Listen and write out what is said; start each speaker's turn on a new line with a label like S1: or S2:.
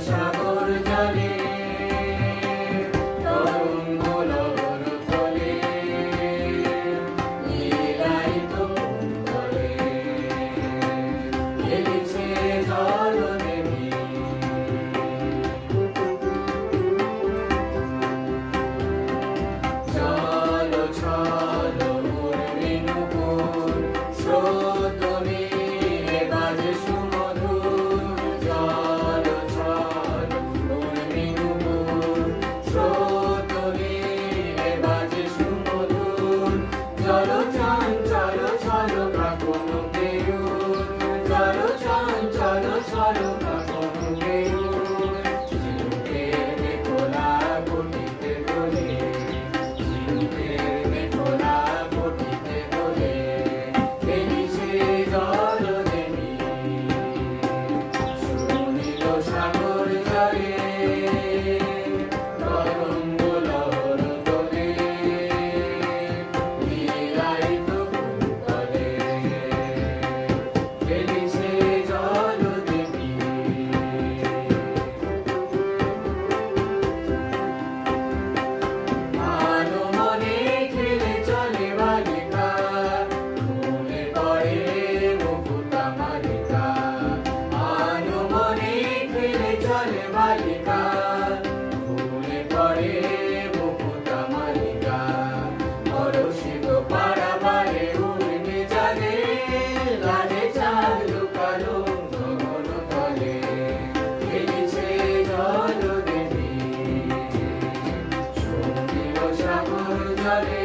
S1: shall মারে মারে গান। ঘুমে পড়ে বহুতা মারে গান পরশিব পাড়াবারে উড়বে জাগে গানে চাঁদ লুকালো গগন তলে। খেলেছে জল দেবী সঙ্গী ও সাগর জলে